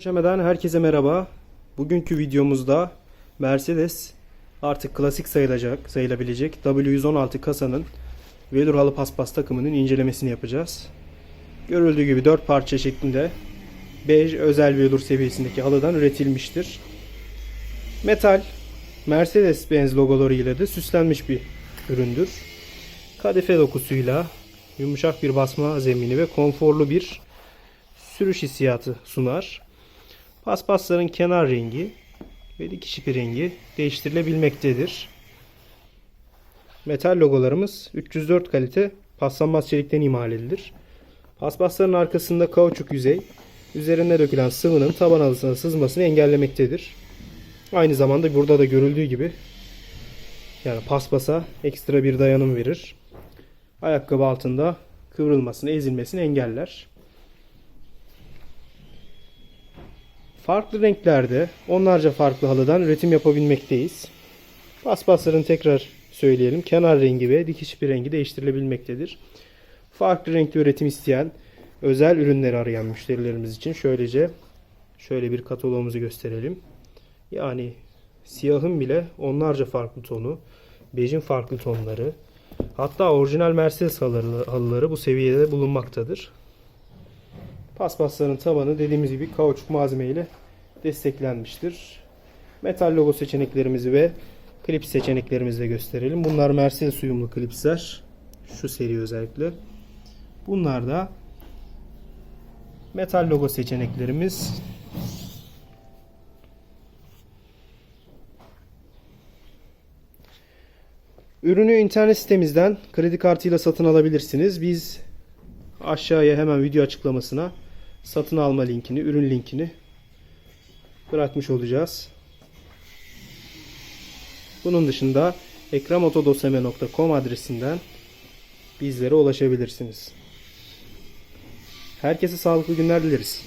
Geçemeden herkese merhaba. Bugünkü videomuzda Mercedes artık klasik sayılacak, sayılabilecek W116 kasanın velour halı paspas takımının incelemesini yapacağız. Görüldüğü gibi 4 parça şeklinde bej özel velour seviyesindeki halıdan üretilmiştir. Metal Mercedes-Benz logoları ile de süslenmiş bir üründür. Kadife dokusuyla yumuşak bir basma zemini ve konforlu bir sürüş hissiyatı sunar. Paspasların kenar rengi ve dikiş ipi rengi değiştirilebilmektedir. Metal logolarımız 304 kalite paslanmaz çelikten imal edilir. Paspasların arkasında kauçuk yüzey üzerine dökülen sıvının taban halısına sızmasını engellemektedir. Aynı zamanda burada da görüldüğü gibi yani paspasa ekstra bir dayanım verir. Ayakkabı altında kıvrılmasını, ezilmesini engeller. Farklı renklerde onlarca farklı halıdan üretim yapabilmekteyiz. Paspasların tekrar söyleyelim. Kenar rengi ve dikiş ipi rengi değiştirilebilmektedir. Farklı renkli üretim isteyen özel ürünleri arayan müşterilerimiz için şöylece şöyle bir kataloğumuzu gösterelim. Yani siyahın bile onlarca farklı tonu, bejin farklı tonları, hatta orijinal Mercedes halıları, halıları bu seviyede bulunmaktadır. Paspasların tabanı dediğimiz gibi kauçuk malzeme ile desteklenmiştir. Metal logo seçeneklerimizi ve klip seçeneklerimizi de gösterelim. Bunlar Mercedes uyumlu klipsler. Şu seri özellikle. Bunlar da metal logo seçeneklerimiz. Ürünü internet sitemizden kredi kartıyla satın alabilirsiniz. Biz aşağıya hemen video açıklamasına satın alma linkini, ürün linkini bırakmış Bunun dışında ekramotodoseme.com adresinden bizlere ulaşabilirsiniz. Herkese sağlıklı günler dileriz.